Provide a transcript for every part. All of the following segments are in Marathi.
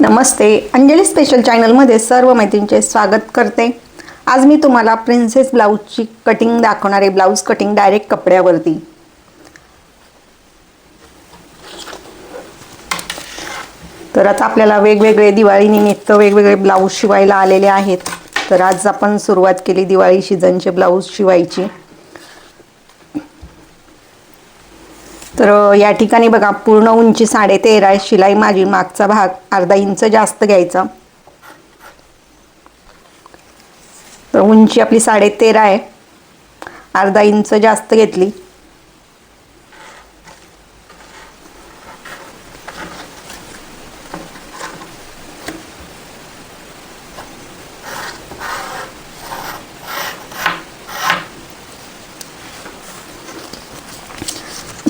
नमस्ते. अंजली स्पेशल चॅनलमध्ये सर्व मैत्रिणींचे स्वागत करते. आज मी तुम्हाला प्रिन्सेस ब्लाऊजची कटिंग दाखवणारे ब्लाऊज कटिंग डायरेक्ट कपड्यावरती. तर आता आपल्याला वेगवेगळे दिवाळीनिमित्त वेगवेगळे ब्लाऊज शिवायला आलेले आहेत. तर आज आपण सुरुवात केली दिवाळी सीझनचे ब्लाऊज शिवायची. तर या ठिकाणी बघा पूर्ण उंची साडे तेरा आहे. शिलाई माझी मागचा भाग अर्धा इंच जास्त घ्यायचा. तर उंची आपली साडे तेरा आहे. अर्धा इंच जास्त घेतली.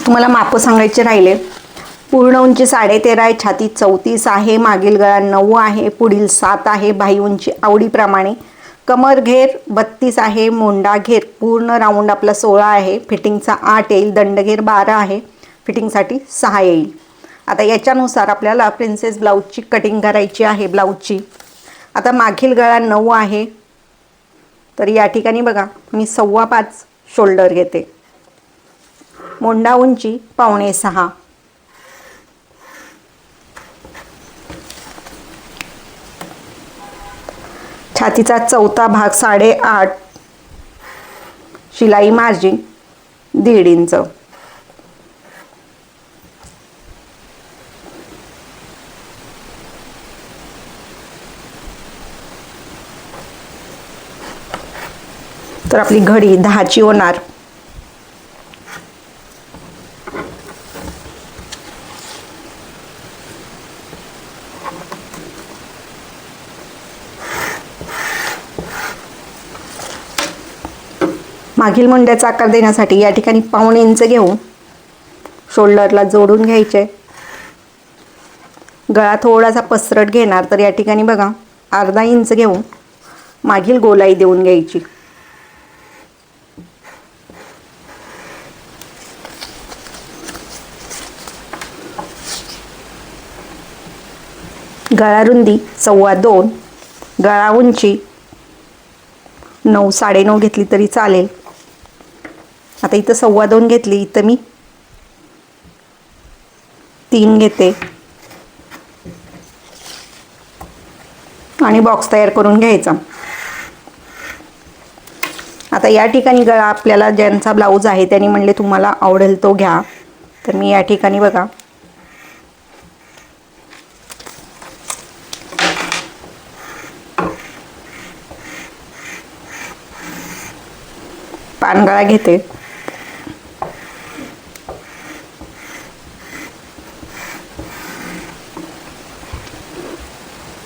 तुम्हाला मापं सांगायचे राहिले. पूर्ण उंची साडे तेरा आहे छाती चौतीस आहे मागील गळा नऊ आहे पुढील सात आहे बाही उंची आवडीप्रमाणे. कमर घेर बत्तीस आहे मोंडा घेर पूर्ण राऊंड आपला सोळा आहे. फिटिंगचा आठ येईल दंडघेर बारा आहे. फिटिंगसाठी सहा येईल. आता याच्यानुसार आपल्याला प्रिन्सेस ब्लाऊजची कटिंग करायची आहे ब्लाऊजची आता मागील गळा नऊ आहे. तर या ठिकाणी बघा मी सव्वा पाच शोल्डर घेते. मोंडा उंची पावणे सहा. छातीचा चौथा भाग साडेआठ. शिलाई मार्जिन दीड इंच. तर आपली घडी दहाची होणार. मागील मुंड्याचा आकार देण्यासाठी या ठिकाणी पाऊण इंच घेऊन शोल्डरला जोडून घ्यायचे. गळा थोडासा पसरट घेणार तर या ठिकाणी बघा अर्धा इंच घेऊन मागील गोलाई देऊन घ्यायची. गळा रुंदी सव्वा दोन गळा उंची नऊ साडेनऊ घेतली तरी चालेल. आता इथं सव्वा दोन घेतली इथं मी तीन घेते. आणि बॉक्स तयार करून घ्यायचा. आता या ठिकाणी गळा आपल्याला ज्यांचा ब्लाऊज आहे त्यांनी म्हणले तुम्हाला आवडेल तो घ्या. तर मी या ठिकाणी बघा. पानगळा घेते.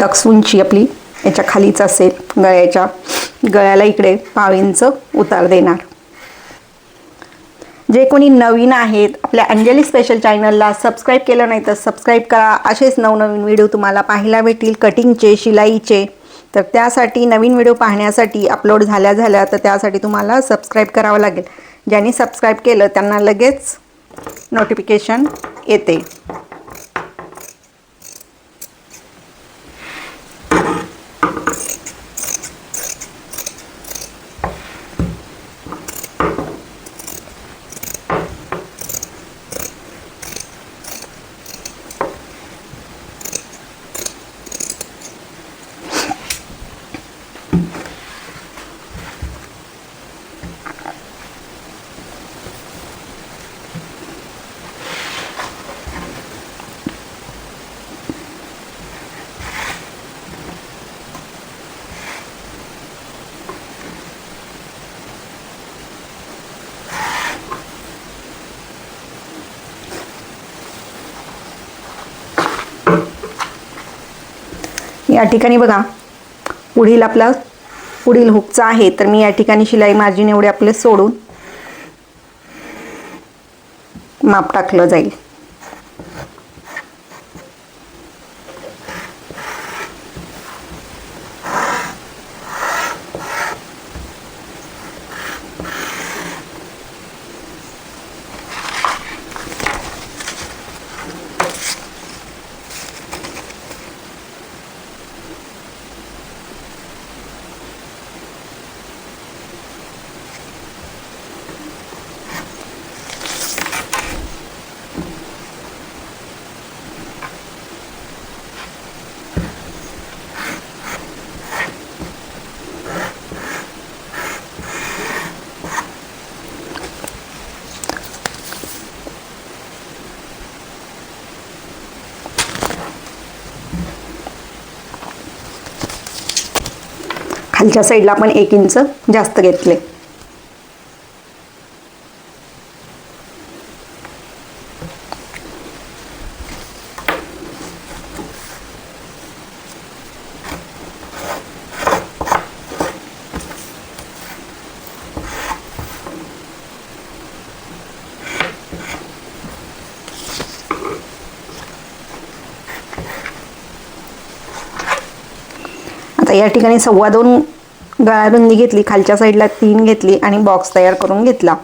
टक्स उंची आपली याच्या खालीच असेल गळ्याच्या गळ्याला इकडे पाव उतार देणार. जे कोणी नवीन आहेत आपल्या अंजली स्पेशल चॅनलला सबस्क्राईब केलं नाही तर सबस्क्राईब करा. असेच नवनवीन व्हिडिओ तुम्हाला पाहायला भेटतील कटिंगचे शिलाईचे. तर त्यासाठी नवीन व्हिडिओ पाहण्यासाठी अपलोड झाल्या झाल्या तर त्यासाठी तुम्हाला सबस्क्राईब करावं लागेल. ज्यांनी सबस्क्राईब केलं त्यांना लगेच नोटिफिकेशन येते. या ठिकाणी बघा. पुढील आपला पुढील हुकचा आहे. तर मी या ठिकाणी शिलाई मार्जिन एवढे आपले सोडून माप टाकलं जाईल. खालच्या साईडला आपण एक इंच जास्त घेतले आता या ठिकाणी सव्वा दोन गळारुंदी घेतली खालच्या साईडला तीन घेतली आणि बॉक्स तयार करून घेतला.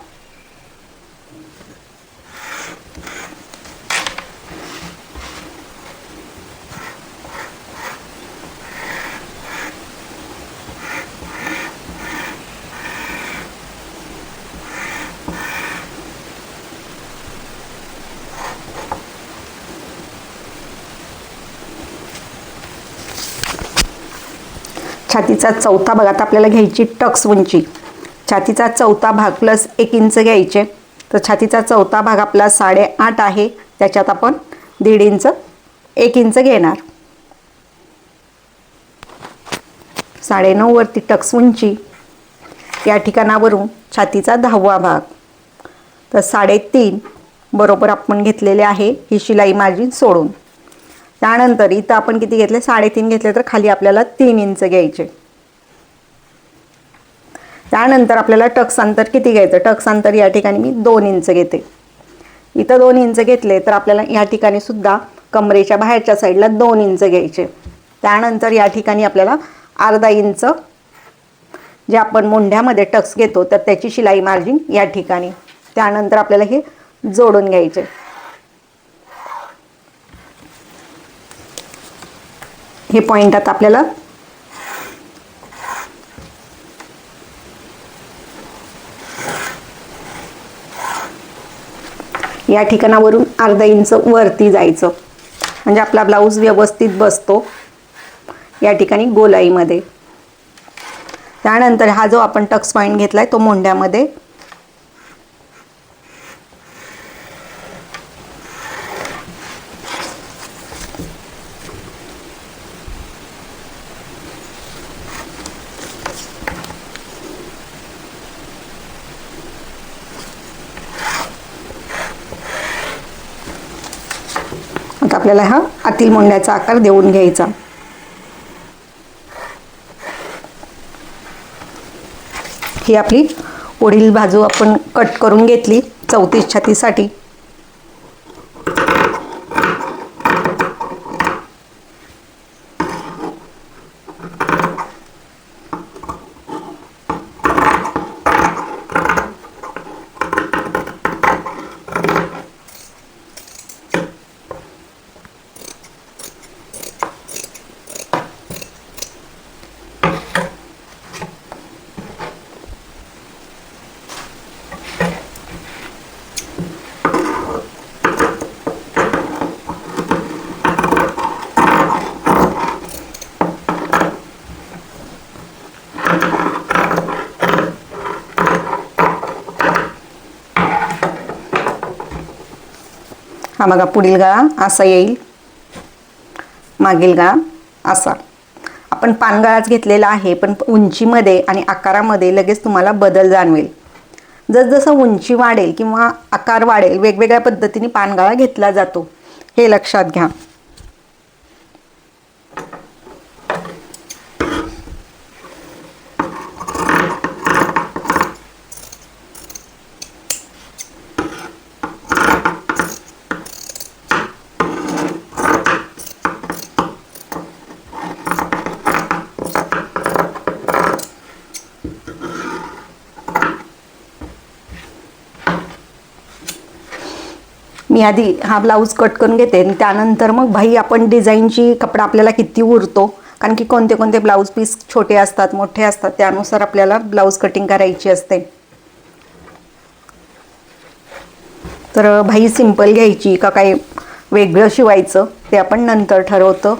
छातीचा चौथा भाग आता आपल्याला घ्यायची टक्स उंची. छातीचा चौथा भाग प्लस एक इंच घ्यायचे. तर छातीचा चौथा भाग आपला साडेआठ आहे. त्याच्यात आपण दीड इंच एक इंच घेणार. साडेनऊवरती टक्स उंची. या ठिकाणावरून छातीचा दहावा भाग. तर साडेतीन बरोबर आपण घेतलेले आहे. ही शिलाई मार्जिन सोडून. त्यानंतर इथं आपण किती घेतले? साडेतीन घेतले तर खाली आपल्याला तीन इंच घ्यायचे. त्यानंतर आपल्याला टक्स अंतर किती घ्यायचं? टक्स अंतर या ठिकाणी मी दोन इंच घेते. इथं दोन इंच घेतले तर आपल्याला या ठिकाणी सुद्धा कमरेच्या बाहेरच्या साईडला दोन इंच घ्यायचे. त्यानंतर या ठिकाणी आपल्याला अर्धा इंच जे आपण मुंढ्यामध्ये टक्स घेतो तर त्याची शिलाई मार्जिन या ठिकाणी. त्यानंतर आपल्याला हे जोडून घ्यायचे. हे पॉईंट आता आपल्याला या ठिकाणावरून अर्धा इंच वरती जायचं. म्हणजे आपला ब्लाऊज व्यवस्थित बसतो या ठिकाणी गोलाईमध्ये. त्यानंतर हा जो आपण टक्स पॉईंट घेतला आहे तो मोंड्यामध्ये आपल्याला हा आतील मुंड्याचा आकार देऊन घ्यायचा. ही आपली पुढील बाजू आपण कट करून घेतली चौतीस छातीसाठी. हा बघा पुढील गळा असा येईल. मागील गळा असा. आपण पानगळाच घेतलेला आहे पण उंचीमध्ये आणि आकारामध्ये लगेच तुम्हाला बदल जाणवेल. जसजसं उंची वाढेल किंवा आकार वाढेल वेगवेगळ्या पद्धतीने पानगळा घेतला जातो. हे लक्षात घ्या. मी आधी हा ब्लाऊज कट करून घेते आणि त्यानंतर मग भाई आपण डिझाईनची कपडा आपल्याला किती उरतो? कारण की कोणते कोणते ब्लाऊज पीस छोटे असतात मोठे असतात त्यानुसार आपल्याला ब्लाऊज कटिंग करायची असते. तर भाई सिंपल घ्यायची का काही वेगळं शिवायचं ते आपण नंतर ठरवतो.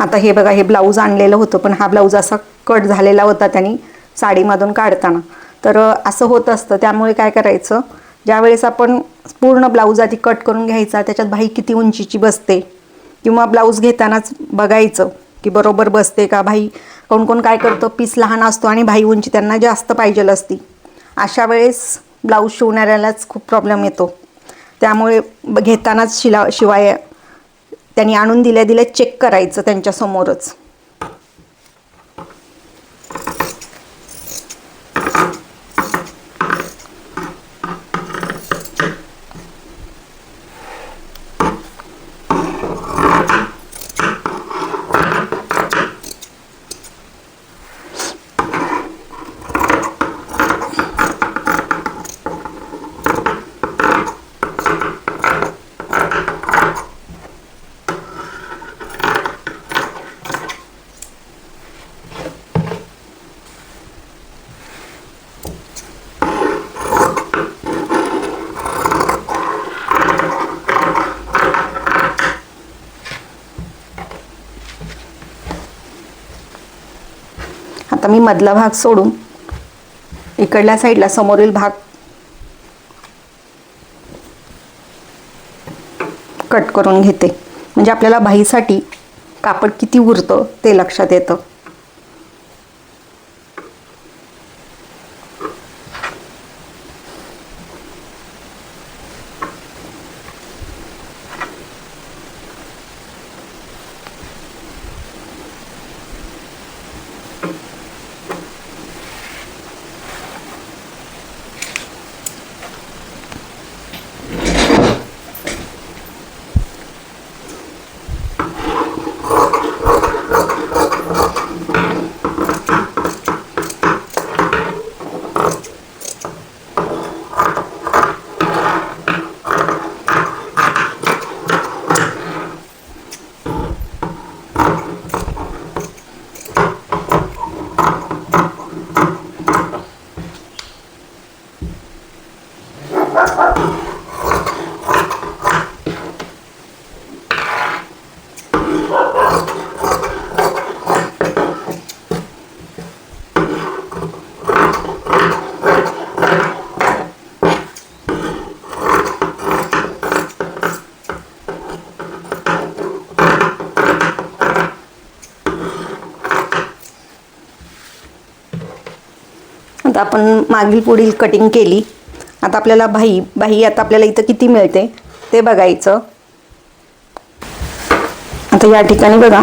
आता हे बघा हे ब्लाऊज आणलेलं होतं पण हा ब्लाऊज असा कट झालेला होता त्यांनी साडीमधून काढताना. तर असं होत असतं. त्यामुळे काय करायचं? ज्यावेळेस आपण पूर्ण ब्लाऊज आधी कट करून घ्यायचा त्याच्यात बाही किती उंचीची बसते किंवा ब्लाऊज घेतानाच बघायचं की बरोबर बसते का? भाई कोण कोण काय करतं? पीस लहान असतो आणि भाई उंची त्यांना जास्त पाहिजेल असती. अशा वेळेस ब्लाऊज शिवणाऱ्यालाच खूप प्रॉब्लेम येतो. त्यामुळे ब- घेतानाच शिला शिवाय त्यांनी आणून दिल्या दिल्या चेक करायचं त्यांच्यासमोरच आता मी मधला भाग सोडून इकडल्या साईडला समोरील भाग कट करून घेते. म्हणजे आपल्याला बाहीसाठी कापड किती उरतं ते लक्षात येतं. आता आपण मागील पुढील कटिंग केली. आता आपल्याला भाई भाई आता आपल्याला इथं किती मिळते? ते बघायचं. आता या ठिकाणी बघा.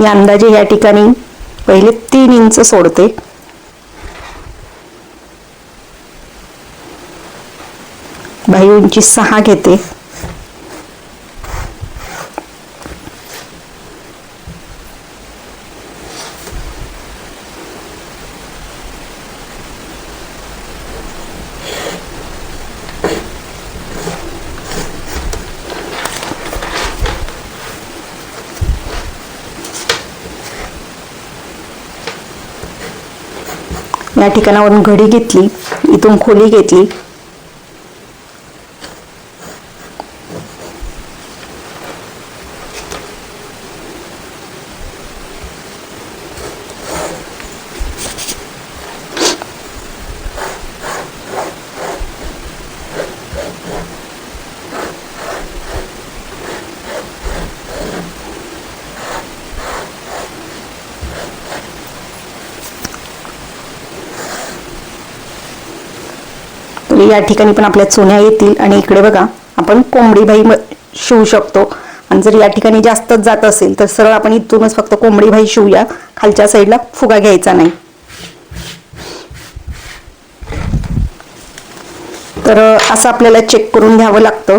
मी अंदाजे या ठिकाणी पहिले तीन इंच सोडते. बाही उंची सहा घेते. या ठिकाणावरून घडी घेतली इथून खोली घेतली. आपले या ठिकाणी पण आपल्या चुन्या येतील. आणि इकडे बघा आपण कोंबडी बाई शिवू शकतो. आणि जर या ठिकाणी जास्तच जात असेल तर सरळ आपण इथूनच फक्त कोंबडी भाई शिवूया. खालच्या साईडला फुगा घ्यायचा नाही. तर असं आपल्याला चेक करून घ्यावं लागतं.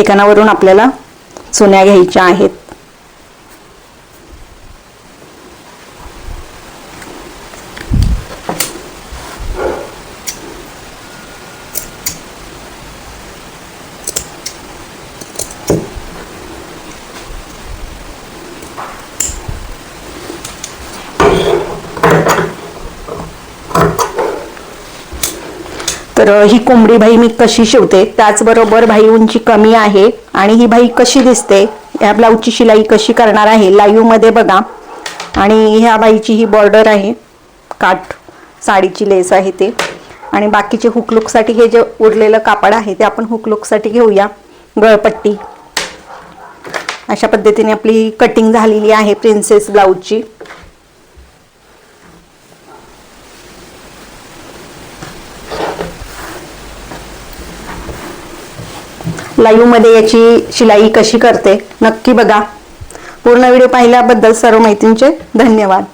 ठिकाणावरून आपल्याला चुन्या घ्यायच्या आहेत. तर ही कोंबडी बाई मी कशी शिवते त्याचबरोबर भाई उंची कमी आहे आणि ही बाई कशी दिसते या ब्लाऊजची शिलाई कशी करणार आहे लाईव्हमध्ये बघा. आणि ह्या बाईची ही बॉर्डर आहे काठ साडीची लेस आहे ते. आणि बाकीचे हुकलुकसाठी हे जे उरलेलं कापड आहे ते आपण हुकलुकसाठी घेऊया गळपट्टी. अशा पद्धतीने आपली कटिंग झालेली आहे प्रिन्सेस ब्लाऊजची. लाईव्हमध्ये याची शिलाई कशी करते नक्की बघा. पूर्ण व्हिडिओ पाहिल्याबद्दल सर्व माहितींचे धन्यवाद.